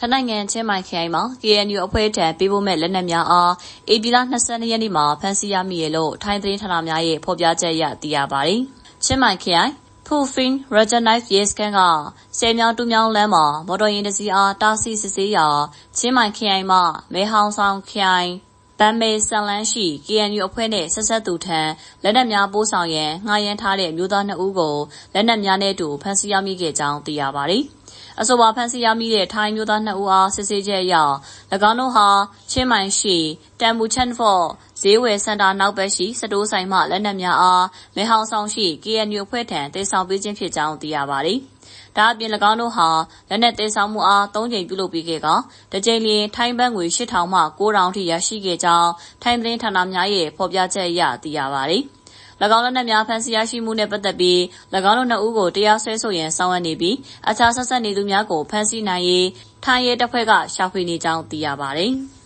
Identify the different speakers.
Speaker 1: ထိုင်းနိုင်ငံချင်းမိုင်ခရိုင်မှာ KNU အဖွဲ့ထံပေးပို့မဲ့လက်နက်များအား ဧပြီလ22ရက်နေ့မှာ ဖမ်းဆီးရမိရလို့ ထိုင်းသတင်းဌာနများရဲ့ ဖော်ပြချက်အရ သိရပါတယ်။ချင်းမိုင်ခရိုင် Phufin Rajanite ရဲစခန်းကဆယ်မြောင်းတူးမြောင်းလမ်းမှာ မော်တော်ယာဉ်တစ်စီးအား တားဆီးစစ်ဆေးရာ ချင်းမိုင်ခရိုင်မှ မဲဟောင်ဆောင်ခရိုင် ဘန်မေဆန်လန်းရှိ KNU အဖွဲ့နှင့်ဆက်ဆက်သူထံ လက်နက်များပို့ဆောင်ရန် ငှားရမ်းထားတဲ့ အမျိုးသား2ဦးကို လက်နက်များနဲ့အတူ ဖမ်းဆီးရမိခဲ့ကြောင်း သိရပါတယ်။ အဆိုပါဖမ်းဆီးရမိတဲ့ထိုင်းမျိုးသား2ဦးအားစစ်ဆေးချက်အရ၎င်းတို့ဟာချင်းမိုင်ရှိတမ်မူချန်ဖော့ဈေးဝယ်စင်တာနောက်ဘက်ရှိစတိုးဆိုင်မှလက်နက်များအားမဲဟောင်ဆောင်ရှိ KNU အဖွဲ့ထံတင်ဆောင်ပေးခြင်းဖြစ်ကြောင်းသိရပါတယ်။ဒါအပြင်၎င်းတို့ဟာလက်နက်တင်ဆောင်မှုအား၃ကြိမ်ပြုလုပ်ပြီးခဲ့ကတစ်ကြိမ်လျင်ထိုင်းဘတ်ငွေ8000မှ9000ထိရရှိခဲ့ကြောင်းထိုင်းသတင်းဌာနများရဲ့ဖော်ပြချက်အရသိရပါတယ်။၎ င်းလက်နက်များဖမ်းဆီးရရှိမှုနဲ့ပတ်သက်ပြီး၎င်းတို့နှစ်ဦးကိုတရားစွဲဆိုရန်ဆောင်ရွက်နေပြီးအခြားဆက်ဆက်နေသူများကိုဖမ်းဆီးနိုင်ရေးထိုင်းရဲတပ်ဖွဲ့ကရှာဖွေနေကြောင်းသိရပါတယ်။